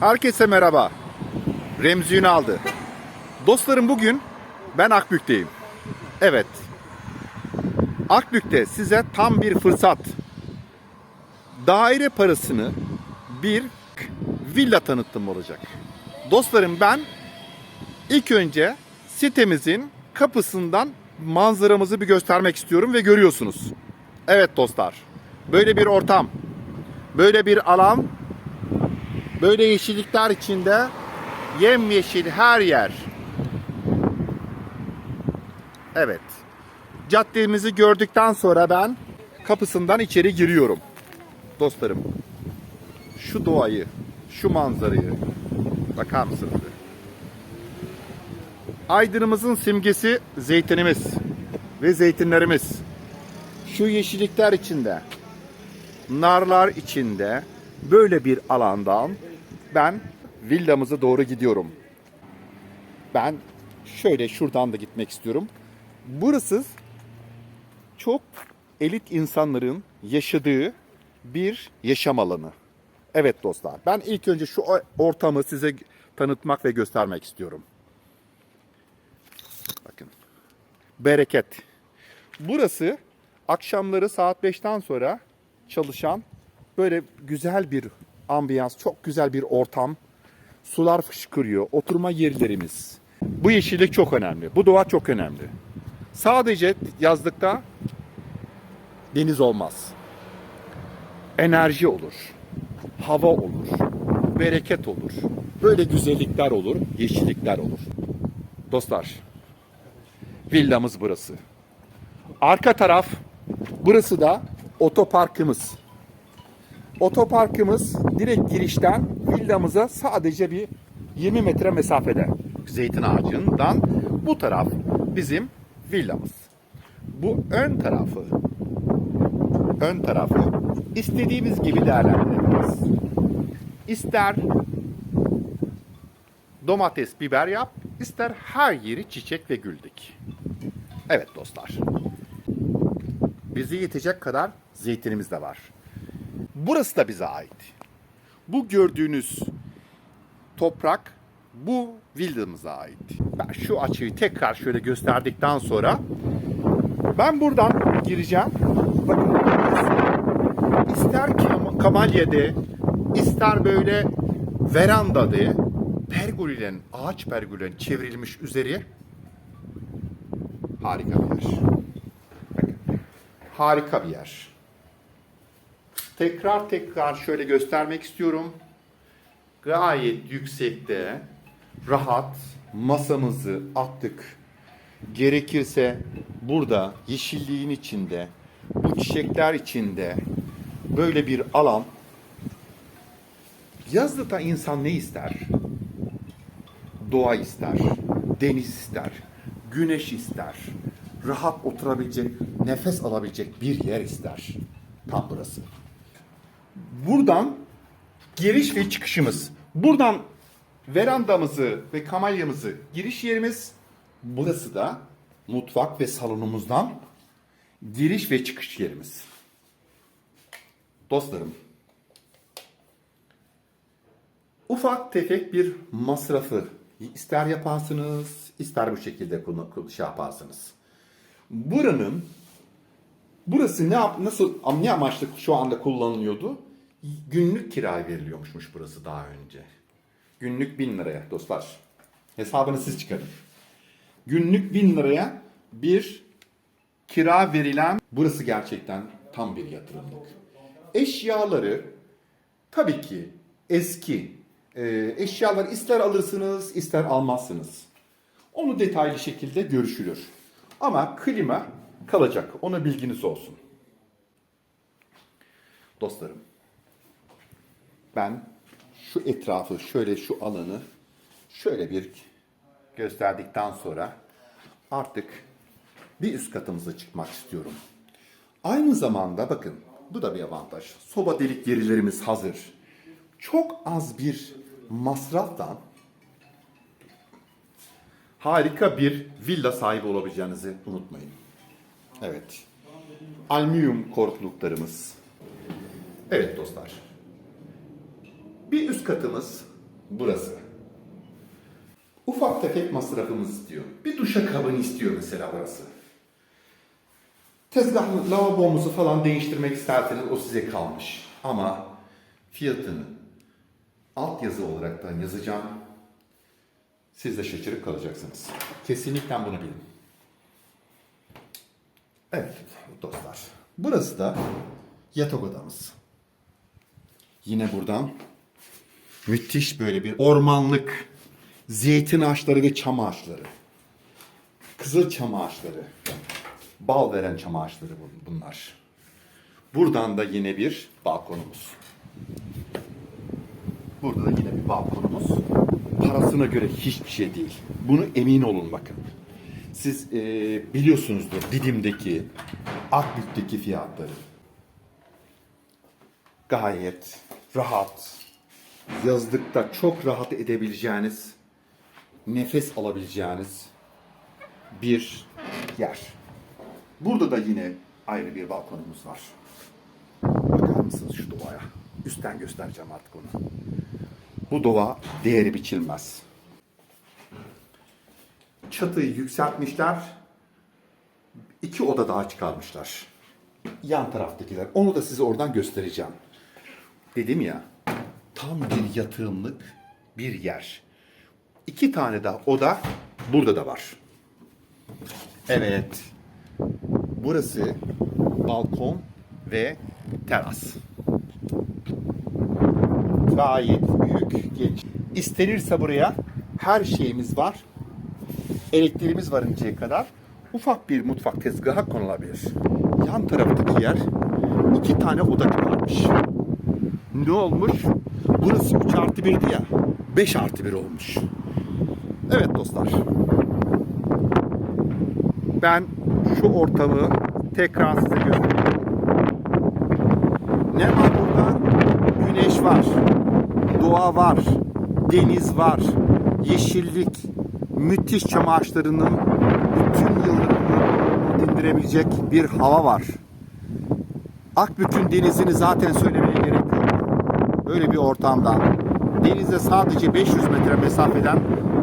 Herkese merhaba. Remzi Ünal'dı. Dostlarım bugün ben Akbük'teyim. Evet. Akbük'te size tam bir fırsat. Daire parasını bir villa tanıttım olacak. Dostlarım ben ilk önce sitemizin kapısından manzaramızı bir göstermek istiyorum ve görüyorsunuz. Evet dostlar. Böyle bir ortam. Böyle bir alan Böyle yeşillikler içinde yemyeşil her yer. Evet. Caddemizi gördükten sonra ben kapısından içeri giriyorum. Dostlarım. Şu doğayı, şu manzarayı bakar mısınız? Aydınımızın simgesi zeytinimiz ve zeytinlerimiz. Şu yeşillikler içinde, narlar içinde böyle bir alandan ben villamıza doğru gidiyorum. Ben şöyle şuradan da gitmek istiyorum. Burası çok elit insanların yaşadığı bir yaşam alanı. Evet dostlar. Ben ilk önce şu ortamı size tanıtmak ve göstermek istiyorum. Bakın. Bereket. Burası akşamları saat 5'ten sonra çalışan böyle güzel bir ambiyans, çok güzel bir ortam. Sular fışkırıyor, oturma yerlerimiz. Bu yeşillik çok önemli. Bu doğa çok önemli. Sadece yazlıkta deniz olmaz. Enerji olur. Hava olur. Bereket olur. Böyle güzellikler olur, yeşillikler olur. Dostlar, villamız burası. Arka taraf, burası da otoparkımız. Otoparkımız direkt girişten villamıza sadece bir 20 metre mesafede. Zeytin ağacından bu taraf bizim villamız. Bu ön tarafı ön tarafı istediğimiz gibi değerlendirebiliriz. İster domates, biber yap, ister her yeri çiçek ve gül dik. Evet dostlar. Bize yetecek kadar zeytinimiz de var. Burası da bize ait. Bu gördüğünüz toprak bu villamıza ait. Ben şu açıyı tekrar şöyle gösterdikten sonra ben buradan gireceğim. Bakın ister kam- kamalyede, ister böyle verandada pergolilen, ağaç pergolilen çevrilmiş üzeri harika bir yer. Harika bir yer. Tekrar tekrar şöyle göstermek istiyorum. Gayet yüksekte, rahat masamızı attık. Gerekirse burada yeşilliğin içinde, bu çiçekler içinde böyle bir alan. Yazlıkta insan ne ister? Doğa ister, deniz ister, güneş ister, rahat oturabilecek, nefes alabilecek bir yer ister. Tam burası. Buradan giriş ve çıkışımız. Buradan verandamızı ve kamalyamızı giriş yerimiz. Burası da mutfak ve salonumuzdan giriş ve çıkış yerimiz. Dostlarım, ufak tefek bir masrafı ister yaparsınız, ister bu şekilde şey yaparsınız. Buranın Burası ne nasıl ne amaçlı şu anda kullanılıyordu? Günlük kira veriliyormuşmuş burası daha önce. Günlük bin liraya dostlar. Hesabını siz çıkarın. Günlük bin liraya bir kira verilen burası gerçekten tam bir yatırımlık. Eşyaları tabii ki eski e, eşyalar ister alırsınız ister almazsınız. Onu detaylı şekilde görüşülür. Ama klima kalacak. Ona bilginiz olsun. Dostlarım, ben şu etrafı, şöyle şu alanı şöyle bir gösterdikten sonra artık bir üst katımıza çıkmak istiyorum. Aynı zamanda bakın bu da bir avantaj. Soba delik yerlerimiz hazır. Çok az bir masraftan harika bir villa sahibi olabileceğinizi unutmayın. Evet. Alüminyum korkuluklarımız. Evet dostlar. Bir üst katımız burası. Ufak tefek masrafımız istiyor. Bir duşakabini istiyor mesela burası. Tezgahlı lavabomuzu falan değiştirmek isterseniz o size kalmış. Ama fiyatını altyazı olaraktan yazacağım. Siz de şaşırıp kalacaksınız. Kesinlikle bunu bilin. Evet dostlar. Burası da yatak odamız. Yine buradan müthiş böyle bir ormanlık zeytin ağaçları ve çam ağaçları. Kızıl çam ağaçları. Bal veren çam ağaçları bun- bunlar. Buradan da yine bir balkonumuz. Burada da yine bir balkonumuz. Parasına göre hiçbir şey değil. Bunu emin olun bakın. Siz eee, biliyorsunuzdur Didim'deki, Akbük'teki fiyatları. Gayet rahat, yazlıkta çok rahat edebileceğiniz, nefes alabileceğiniz bir yer. Burada da yine ayrı bir balkonumuz var. Bakar mısınız şu doğaya? Üstten göstereceğim artık onu. Bu doğa değeri biçilmez. Çatıyı yükseltmişler. İki oda daha çıkarmışlar. Yan taraftakiler. Onu da size oradan göstereceğim. Dedim ya, tam bir yatığımlık bir yer. İki tane daha oda burada da var. Evet. Burası balkon ve teras. Gayet büyük, geniş. İstenirse buraya her şeyimiz var. Elektriğimiz varıncaya kadar ufak bir mutfak tezgahı konulabilir. Yan taraftaki yer iki tane oda çıkarmış. Ne olmuş? Burası 3 artı 1'di ya. 5 artı 1 olmuş. Evet dostlar. Ben şu ortamı tekrar size göstereyim. Ne var burada? Güneş var. Doğa var. Deniz var. Yeşillik. Müthiş çam ağaçlarının bütün yıldırımını dindirebilecek bir hava var. Akbük'ün denizini zaten söylemeye. Böyle bir ortamda denize sadece 500 metre mesafeden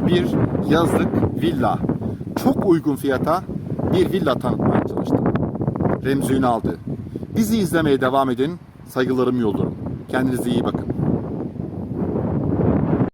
bir yazlık villa. Çok uygun fiyata bir villa tanıtmaya çalıştım. Remzi Ünal'dı. Bizi izlemeye devam edin. Saygılarımı yolluyorum. Kendinize iyi bakın.